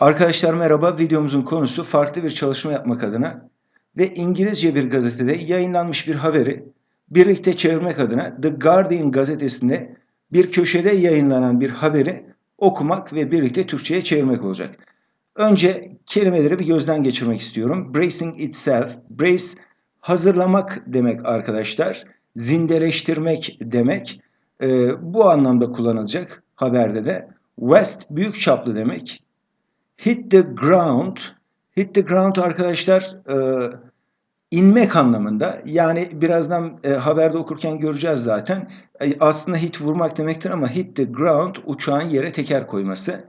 Arkadaşlar merhaba. Videomuzun konusu farklı bir çalışma yapmak adına ve İngilizce bir gazetede yayınlanmış bir haberi birlikte çevirmek adına The Guardian gazetesinde bir köşede yayınlanan bir haberi okumak ve birlikte Türkçe'ye çevirmek olacak. Önce kelimeleri bir gözden geçirmek istiyorum. Bracing itself, brace hazırlamak demek arkadaşlar. Zindeleştirmek demek. Ee, bu anlamda kullanılacak haberde de. West büyük çaplı demek. Hit the ground. Hit the ground arkadaşlar e, inmek anlamında. Yani birazdan e, haberde okurken göreceğiz zaten. E, aslında hit vurmak demektir ama hit the ground uçağın yere teker koyması.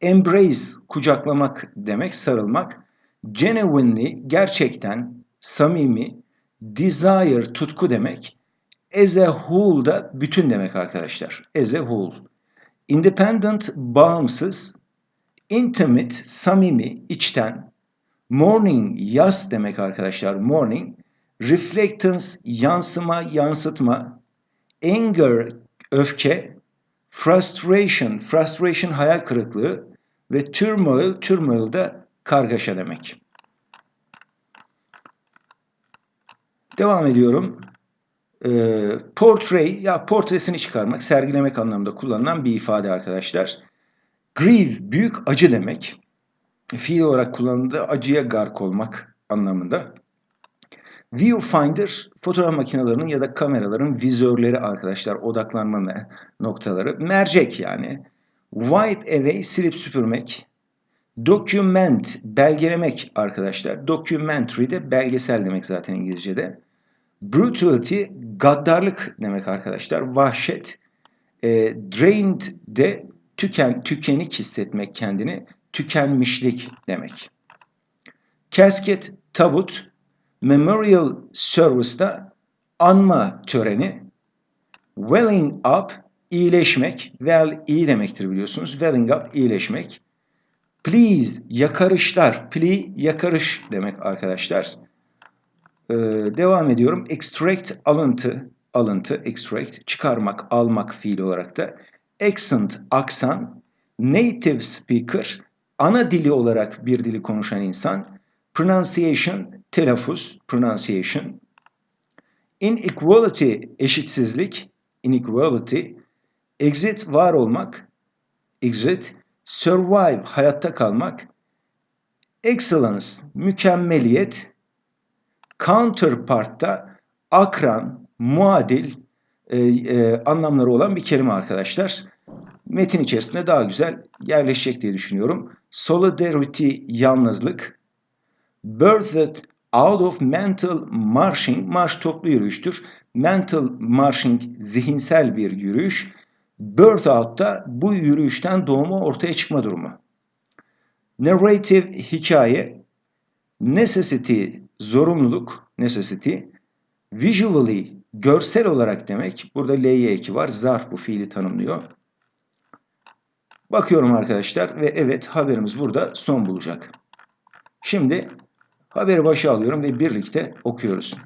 Embrace kucaklamak demek, sarılmak. Genuinely gerçekten, samimi. Desire tutku demek. As a whole da bütün demek arkadaşlar. As a whole. Independent bağımsız. Intimate, samimi, içten. Morning, yaz demek arkadaşlar. Morning. Reflectance, yansıma, yansıtma. Anger, öfke. Frustration, frustration hayal kırıklığı. Ve turmoil, turmoil da kargaşa demek. Devam ediyorum. Ee, portray, ya portresini çıkarmak, sergilemek anlamında kullanılan bir ifade arkadaşlar. Grieve, büyük acı demek. Fiil olarak kullanıldığı acıya gark olmak anlamında. Viewfinder, fotoğraf makinelerinin ya da kameraların vizörleri arkadaşlar, odaklanma noktaları. Mercek yani. Wipe away, silip süpürmek. Document, belgelemek arkadaşlar. Documentary de belgesel demek zaten İngilizce'de. Brutality, gaddarlık demek arkadaşlar. Vahşet. E, drained de tüken, tükenik hissetmek kendini, tükenmişlik demek. Casket, tabut, memorial service'da anma töreni, welling up, iyileşmek, well iyi demektir biliyorsunuz, welling up, iyileşmek. Please, yakarışlar, plea, yakarış demek arkadaşlar. Ee, devam ediyorum. Extract, alıntı, alıntı, extract, çıkarmak, almak fiil olarak da accent, aksan, native speaker, ana dili olarak bir dili konuşan insan, pronunciation, telaffuz, pronunciation, inequality, eşitsizlik, inequality, exit, var olmak, exit, survive, hayatta kalmak, excellence, mükemmeliyet, counterpart'ta akran, muadil, e, e, anlamları olan bir kelime arkadaşlar. Metin içerisinde daha güzel yerleşecek diye düşünüyorum. Solidarity, yalnızlık. Birthed out of mental marching, marş toplu yürüyüştür. Mental marching, zihinsel bir yürüyüş. Birth out da bu yürüyüşten doğma ortaya çıkma durumu. Narrative, hikaye. Necessity, zorunluluk, necessity. Visually, görsel olarak demek. Burada L'ye eki var. Zarf bu fiili tanımlıyor. Bakıyorum arkadaşlar ve evet haberimiz burada son bulacak. Şimdi haberi başa alıyorum ve birlikte okuyoruz.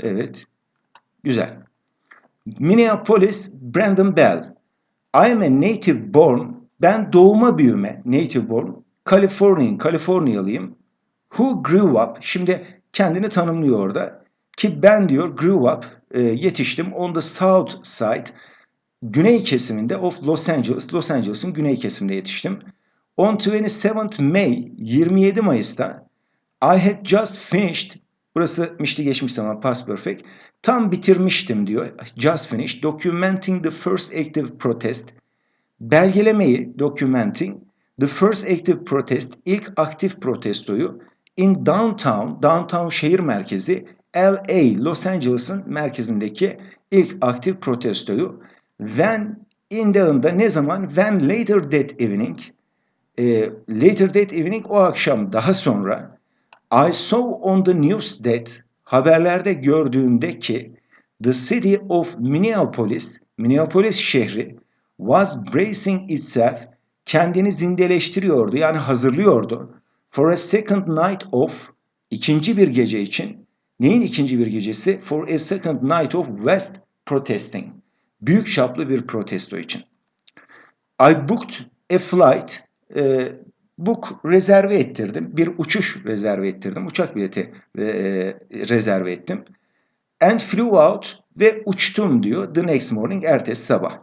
Evet. Güzel. Minneapolis, Brandon Bell. I am a native born. Ben doğuma büyüme, native born. Californian, Kaliforniyalıyım. Who grew up. Şimdi kendini tanımlıyor orada. Ki ben diyor grew up, e, yetiştim on the south side. Güney kesiminde of Los Angeles, Los Angeles'ın güney kesiminde yetiştim. On 27 May, 27 Mayıs'ta I had just finished, burası mişli geçmiş zaman past perfect, tam bitirmiştim diyor, just finished, documenting the first active protest, belgelemeyi, documenting, the first active protest, ilk aktif protestoyu, in downtown, downtown şehir merkezi, LA, Los Angeles'ın merkezindeki ilk aktif protestoyu, when in the'ında ne zaman, when later that evening, e, later that evening o akşam daha sonra, I saw on the news that, haberlerde gördüğümde ki, the city of Minneapolis, Minneapolis şehri, was bracing itself, kendini zindeleştiriyordu yani hazırlıyordu. For a second night of, ikinci bir gece için, neyin ikinci bir gecesi? For a second night of West protesting. Büyük çaplı bir protesto için. I booked a flight. E, book rezerve ettirdim. Bir uçuş rezerve ettirdim. Uçak bileti e, rezerve ettim. And flew out ve uçtum diyor the next morning ertesi sabah.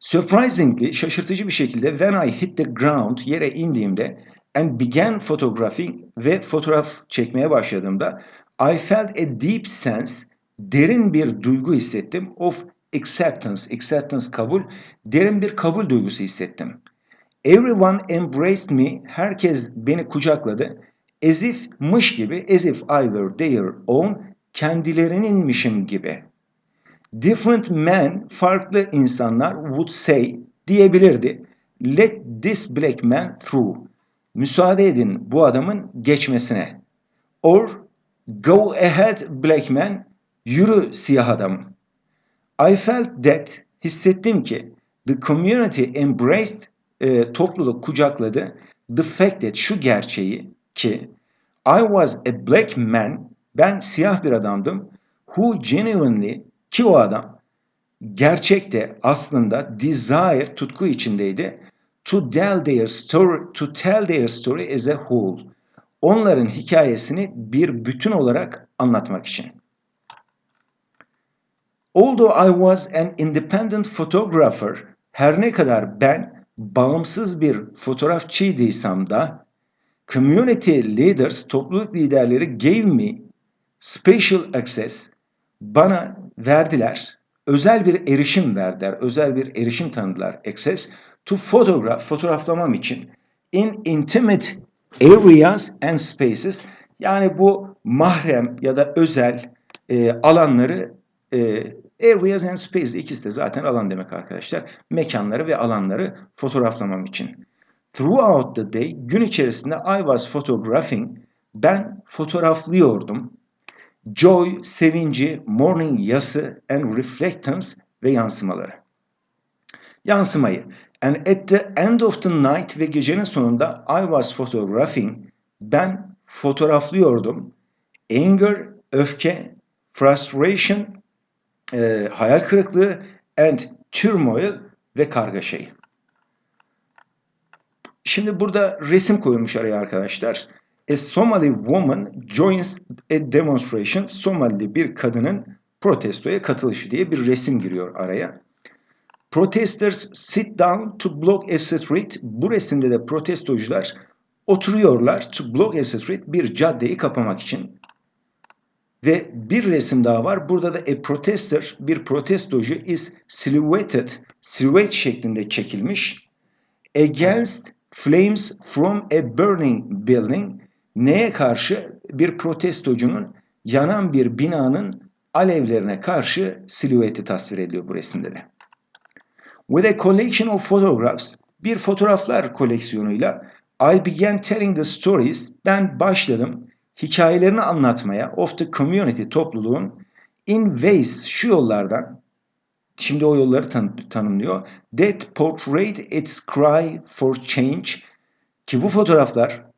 Surprisingly, şaşırtıcı bir şekilde when I hit the ground yere indiğimde and began photographing ve fotoğraf çekmeye başladığımda I felt a deep sense, derin bir duygu hissettim of acceptance, acceptance kabul, derin bir kabul duygusu hissettim. Everyone embraced me, herkes beni kucakladı. As if, mış gibi, as if I were their own, kendilerininmişim gibi. Different men, farklı insanlar would say, diyebilirdi. Let this black man through. Müsaade edin bu adamın geçmesine. Or go ahead black man, yürü siyah adam. I felt that, hissettim ki the community embraced, e, topluluk kucakladı the fact that, şu gerçeği ki I was a black man, ben siyah bir adamdım who genuinely, ki o adam gerçekte aslında desire, tutku içindeydi to tell their story, to tell their story as a whole. Onların hikayesini bir bütün olarak anlatmak için. Although I was an independent photographer, her ne kadar ben bağımsız bir fotoğrafçıydıysam da community leaders, topluluk liderleri gave me special access, bana verdiler, özel bir erişim verdiler, özel bir erişim tanıdılar, access to photograph, fotoğraflamam için in intimate areas and spaces, yani bu mahrem ya da özel e, alanları e, areas and spaces ikisi de zaten alan demek arkadaşlar. Mekanları ve alanları fotoğraflamam için. Throughout the day, gün içerisinde I was photographing, ben fotoğraflıyordum. Joy, sevinci, morning yası and reflectance ve yansımaları. Yansımayı. And at the end of the night ve gecenin sonunda I was photographing, ben fotoğraflıyordum. Anger, öfke, frustration, e, hayal kırıklığı and turmoil ve kargaşayı. Şimdi burada resim koyulmuş araya arkadaşlar. A Somali woman joins a demonstration. Somali bir kadının protestoya katılışı diye bir resim giriyor araya. Protesters sit down to block a street. Bu resimde de protestocular oturuyorlar to block a street bir caddeyi kapamak için. Ve bir resim daha var. Burada da a protester, bir protestocu is silhouetted, silhouette şeklinde çekilmiş. Against flames from a burning building. Neye karşı? Bir protestocunun yanan bir binanın alevlerine karşı silüeti tasvir ediyor bu resimde de. With a collection of photographs, bir fotoğraflar koleksiyonuyla I began telling the stories, ben başladım hikayelerini anlatmaya of the community topluluğun in ways şu yollardan şimdi o yolları tan tanımlıyor. That portrayed its cry for change ki bu fotoğraflar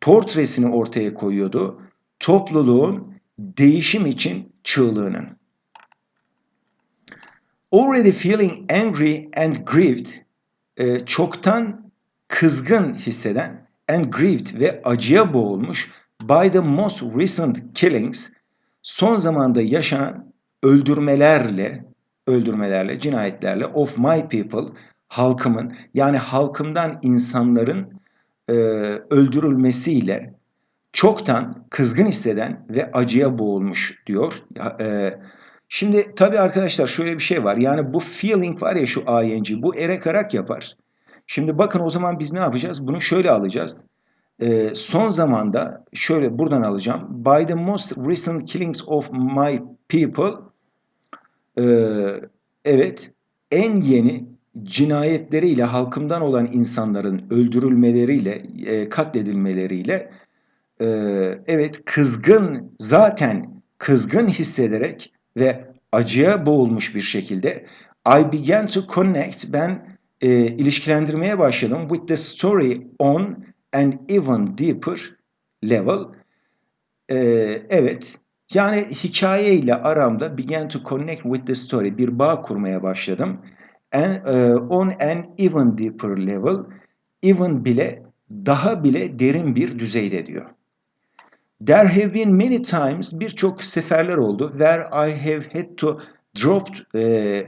portresini ortaya koyuyordu. Topluluğun değişim için çığlığının. Already feeling angry and grieved, e, çoktan kızgın hisseden and grieved ve acıya boğulmuş by the most recent killings son zamanda yaşanan öldürmelerle öldürmelerle, cinayetlerle of my people halkımın yani halkımdan insanların e, öldürülmesiyle çoktan kızgın hisseden ve acıya boğulmuş diyor. E, şimdi tabii arkadaşlar şöyle bir şey var. Yani bu feeling var ya şu ing bu erek arak yapar. Şimdi bakın o zaman biz ne yapacağız? Bunu şöyle alacağız. E, son zamanda şöyle buradan alacağım. By the most recent killings of my people e, evet en yeni cinayetleriyle halkımdan olan insanların öldürülmeleriyle e, katledilmeleriyle e, evet kızgın zaten kızgın hissederek ve acıya boğulmuş bir şekilde I began to connect ben e, ilişkilendirmeye başladım with the story on an even deeper level. Ee, evet, Yani hikaye ile aramda began to connect with the story. Bir bağ kurmaya başladım. And, uh, on an even deeper level, even bile, daha bile derin bir düzeyde diyor. There have been many times, birçok seferler oldu. Where I have had to drop, e,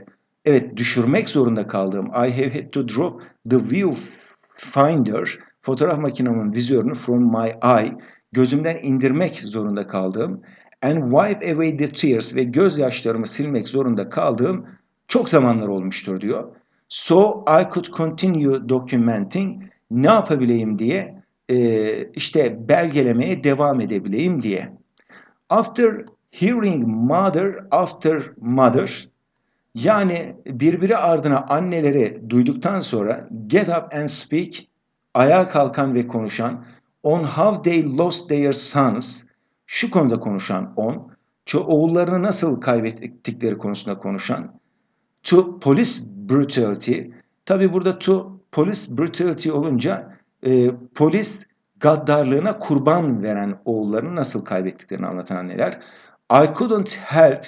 evet düşürmek zorunda kaldığım. I have had to drop the viewfinder, fotoğraf makinemin vizörünü from my eye, gözümden indirmek zorunda kaldığım. And wipe away the tears ve gözyaşlarımı silmek zorunda kaldığım çok zamanlar olmuştur diyor. So I could continue documenting, ne yapabileyim diye e, işte belgelemeye devam edebileyim diye. After hearing mother after mother yani birbiri ardına anneleri duyduktan sonra get up and speak ayağa kalkan ve konuşan on how they lost their sons şu konuda konuşan on oğullarını nasıl kaybettikleri konusunda konuşan to police brutality tabi burada to police brutality olunca e, polis gaddarlığına kurban veren oğullarını nasıl kaybettiklerini anlatan anneler. I couldn't help,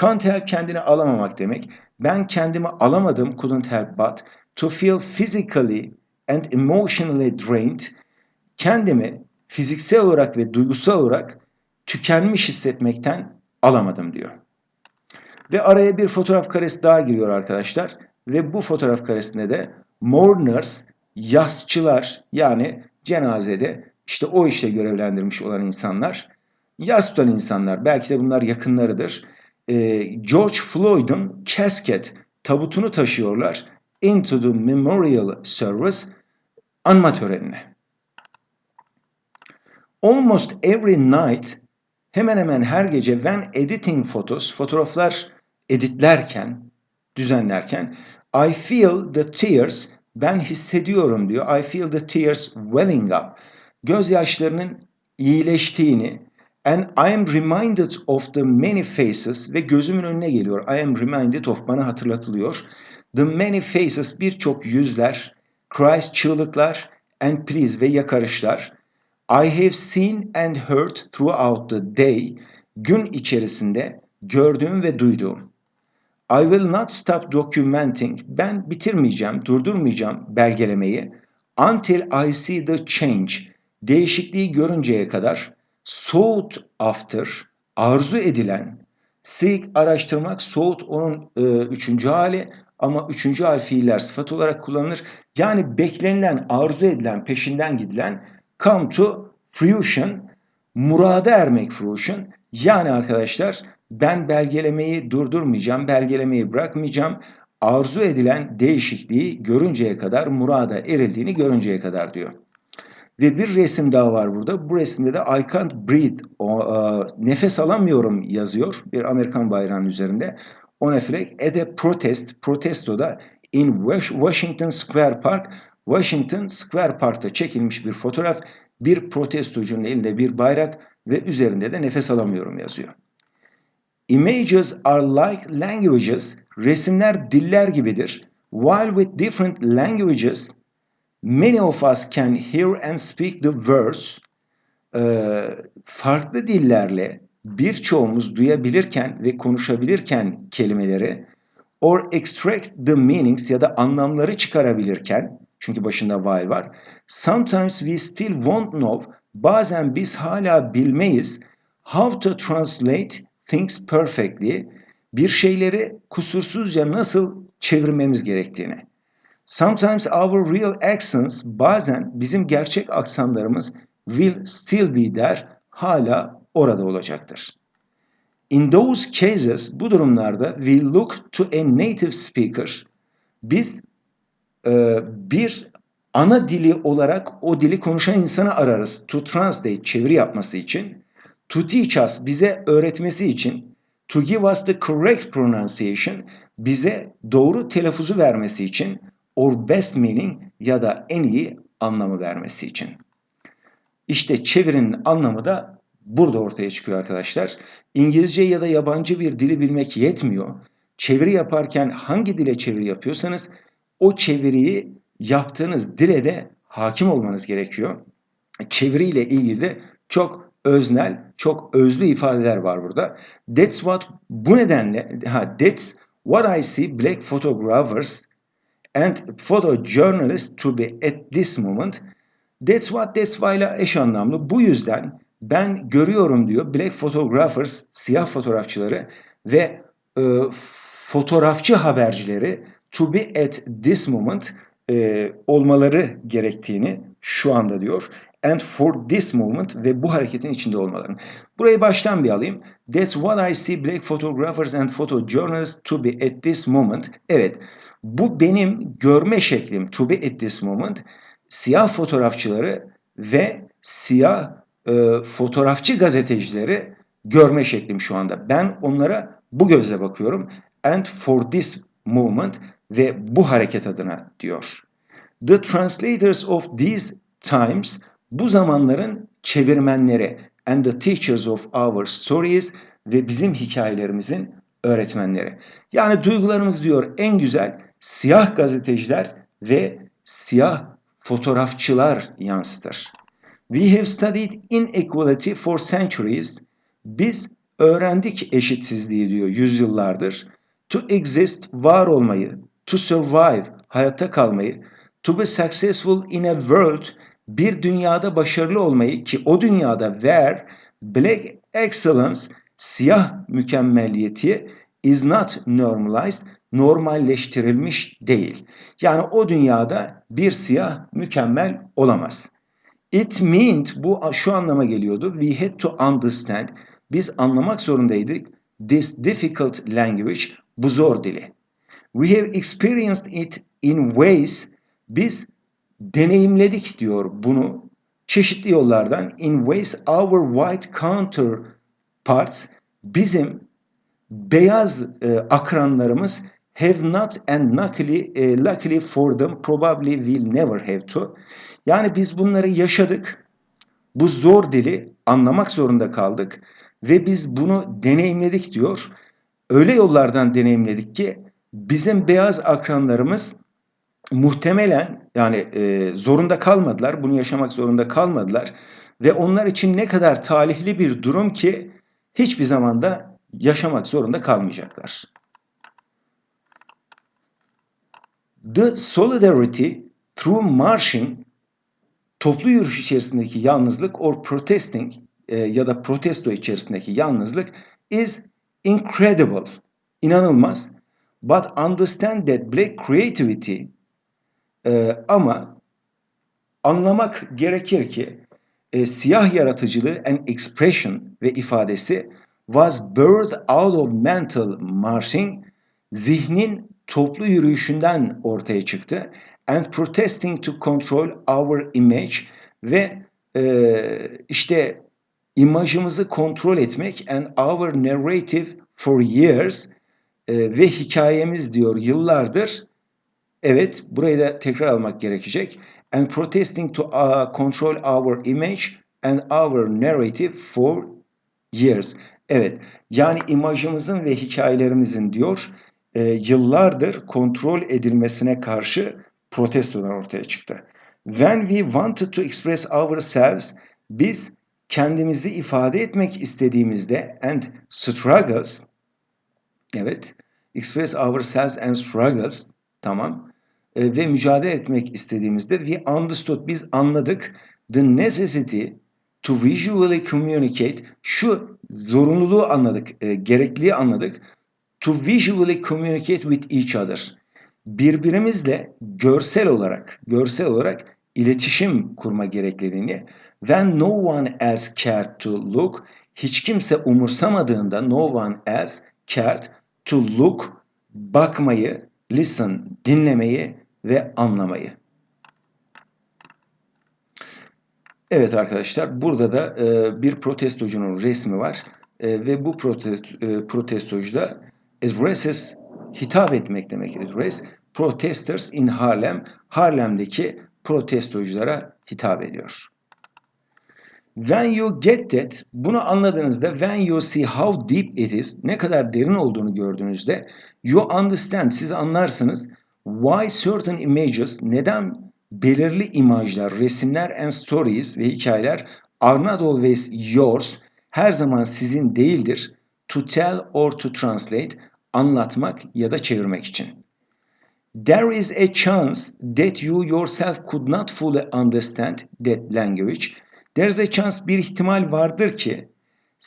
can't help kendini alamamak demek. Ben kendimi alamadım, couldn't help but, to feel physically and emotionally drained, kendimi fiziksel olarak ve duygusal olarak tükenmiş hissetmekten alamadım diyor. Ve araya bir fotoğraf karesi daha giriyor arkadaşlar. Ve bu fotoğraf karesinde de mourners yasçılar yani cenazede işte o işle görevlendirmiş olan insanlar, yas tutan insanlar, belki de bunlar yakınlarıdır. Ee, George Floyd'un casket tabutunu taşıyorlar into the memorial service anma törenine. Almost every night hemen hemen her gece when editing photos, fotoğraflar editlerken, düzenlerken I feel the tears ben hissediyorum diyor. I feel the tears welling up. Gözyaşlarının iyileştiğini and I am reminded of the many faces ve gözümün önüne geliyor. I am reminded of bana hatırlatılıyor. The many faces birçok yüzler, cries çığlıklar and pleas ve yakarışlar. I have seen and heard throughout the day gün içerisinde gördüğüm ve duyduğum. I will not stop documenting. Ben bitirmeyeceğim, durdurmayacağım belgelemeyi. Until I see the change. Değişikliği görünceye kadar. Sought after. Arzu edilen. Seek araştırmak. Sought onun e, üçüncü hali. Ama üçüncü hal fiiller sıfat olarak kullanılır. Yani beklenilen, arzu edilen, peşinden gidilen come to fruition, murada ermek fruition. Yani arkadaşlar ben belgelemeyi durdurmayacağım, belgelemeyi bırakmayacağım. Arzu edilen değişikliği görünceye kadar, murada erildiğini görünceye kadar diyor. Ve bir resim daha var burada. Bu resimde de I can't breathe, o, e, nefes alamıyorum yazıyor bir Amerikan bayrağının üzerinde. On a flag at a protest, protestoda in Washington Square Park, Washington Square Park'ta çekilmiş bir fotoğraf. Bir protestocunun elinde bir bayrak ve üzerinde de nefes alamıyorum yazıyor. Images are like languages. Resimler diller gibidir. While with different languages, many of us can hear and speak the words. Ee, farklı dillerle birçoğumuz duyabilirken ve konuşabilirken kelimeleri or extract the meanings ya da anlamları çıkarabilirken çünkü başında while var. Sometimes we still won't know bazen biz hala bilmeyiz how to translate things perfectly bir şeyleri kusursuzca nasıl çevirmemiz gerektiğini. Sometimes our real accents bazen bizim gerçek aksanlarımız will still be there hala orada olacaktır. In those cases bu durumlarda we look to a native speaker biz e, bir ana dili olarak o dili konuşan insanı ararız to translate çeviri yapması için to teach us bize öğretmesi için, to give us the correct pronunciation bize doğru telaffuzu vermesi için, or best meaning ya da en iyi anlamı vermesi için. İşte çevirinin anlamı da burada ortaya çıkıyor arkadaşlar. İngilizce ya da yabancı bir dili bilmek yetmiyor. Çeviri yaparken hangi dile çeviri yapıyorsanız o çeviriyi yaptığınız dile de hakim olmanız gerekiyor. Çeviriyle ilgili de çok öznel, çok özlü ifadeler var burada. That's what bu nedenle ha that's what I see black photographers and photojournalists to be at this moment. That's what that's why ile eş anlamlı. Bu yüzden ben görüyorum diyor black photographers, siyah fotoğrafçıları ve e, fotoğrafçı habercileri to be at this moment e, olmaları gerektiğini şu anda diyor. And for this moment ve bu hareketin içinde olmalarını. Burayı baştan bir alayım. That's what I see black photographers and photojournalists to be at this moment. Evet, bu benim görme şeklim to be at this moment. Siyah fotoğrafçıları ve siyah e, fotoğrafçı gazetecileri görme şeklim şu anda. Ben onlara bu gözle bakıyorum. And for this moment ve bu hareket adına diyor. The translators of these times bu zamanların çevirmenleri and the teachers of our stories ve bizim hikayelerimizin öğretmenleri. Yani duygularımız diyor en güzel siyah gazeteciler ve siyah fotoğrafçılar yansıtır. We have studied inequality for centuries. Biz öğrendik eşitsizliği diyor yüzyıllardır. To exist, var olmayı. To survive, hayatta kalmayı. To be successful in a world, bir dünyada başarılı olmayı ki o dünyada where black excellence, siyah mükemmelliyeti is not normalized, normalleştirilmiş değil. Yani o dünyada bir siyah mükemmel olamaz. It meant bu şu anlama geliyordu. We had to understand. Biz anlamak zorundaydık. This difficult language, bu zor dili. We have experienced it in ways. Biz deneyimledik diyor bunu çeşitli yollardan. In ways our white counterparts bizim beyaz e, akranlarımız have not and luckily, e, luckily for them probably will never have to. Yani biz bunları yaşadık. Bu zor dili anlamak zorunda kaldık ve biz bunu deneyimledik diyor. Öyle yollardan deneyimledik ki bizim beyaz akranlarımız muhtemelen yani e, zorunda kalmadılar. Bunu yaşamak zorunda kalmadılar ve onlar için ne kadar talihli bir durum ki hiçbir zamanda yaşamak zorunda kalmayacaklar. The solidarity through marching toplu yürüyüş içerisindeki yalnızlık or protesting e, ya da protesto içerisindeki yalnızlık is incredible. İnanılmaz. But understand that black creativity e, ama anlamak gerekir ki e, siyah yaratıcılığı and expression ve ifadesi was birthed out of mental marching zihnin toplu yürüyüşünden ortaya çıktı and protesting to control our image ve e, işte imajımızı kontrol etmek and our narrative for years e, ve hikayemiz diyor yıllardır evet burayı da tekrar almak gerekecek and protesting to uh, control our image and our narrative for years. Evet yani imajımızın ve hikayelerimizin diyor e, yıllardır kontrol edilmesine karşı protestolar ortaya çıktı. When we wanted to express ourselves, biz kendimizi ifade etmek istediğimizde and struggles, evet, express ourselves and struggles, tamam, e, ve mücadele etmek istediğimizde we understood, biz anladık. The necessity to visually communicate, şu zorunluluğu anladık, e, gerekliliği anladık, to visually communicate with each other. Birbirimizle görsel olarak görsel olarak iletişim kurma gerekliliğini when no one else cared to look hiç kimse umursamadığında no one else cared to look bakmayı, listen dinlemeyi ve anlamayı. Evet arkadaşlar burada da e, bir protestocunun resmi var e, ve bu protest, e, protestocu da addresses hitap etmek demek. Address protesters in Harlem, Harlem'deki protestoculara hitap ediyor. When you get that, bunu anladığınızda when you see how deep it is, ne kadar derin olduğunu gördüğünüzde you understand, siz anlarsınız why certain images, neden belirli imajlar, resimler and stories ve hikayeler are not always yours, her zaman sizin değildir. To tell or to translate, anlatmak ya da çevirmek için. There is a chance that you yourself could not fully understand that language. There is a chance bir ihtimal vardır ki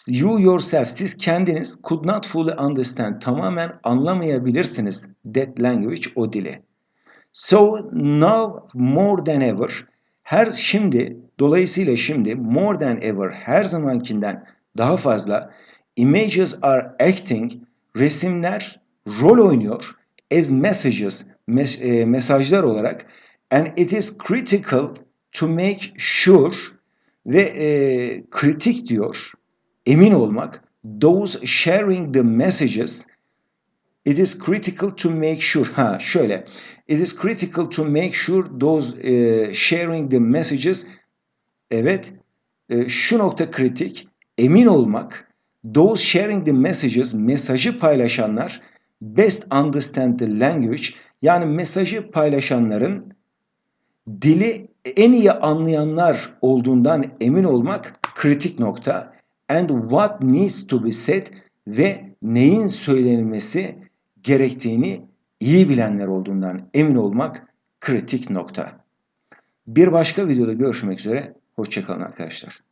you yourself siz kendiniz could not fully understand tamamen anlamayabilirsiniz that language o dili. So now more than ever her şimdi dolayısıyla şimdi more than ever her zamankinden daha fazla images are acting resimler rol oynuyor as messages mes- e, mesajlar olarak and it is critical to make sure ve e, kritik diyor emin olmak those sharing the messages It is critical to make sure. Ha şöyle. It is critical to make sure those e, sharing the messages. Evet. e, şu nokta kritik. Emin olmak. Those sharing the messages. Mesajı paylaşanlar. Best understand the language. Yani mesajı paylaşanların dili en iyi anlayanlar olduğundan emin olmak kritik nokta. And what needs to be said ve neyin söylenilmesi gerektiğini iyi bilenler olduğundan emin olmak kritik nokta. Bir başka videoda görüşmek üzere. Hoşçakalın arkadaşlar.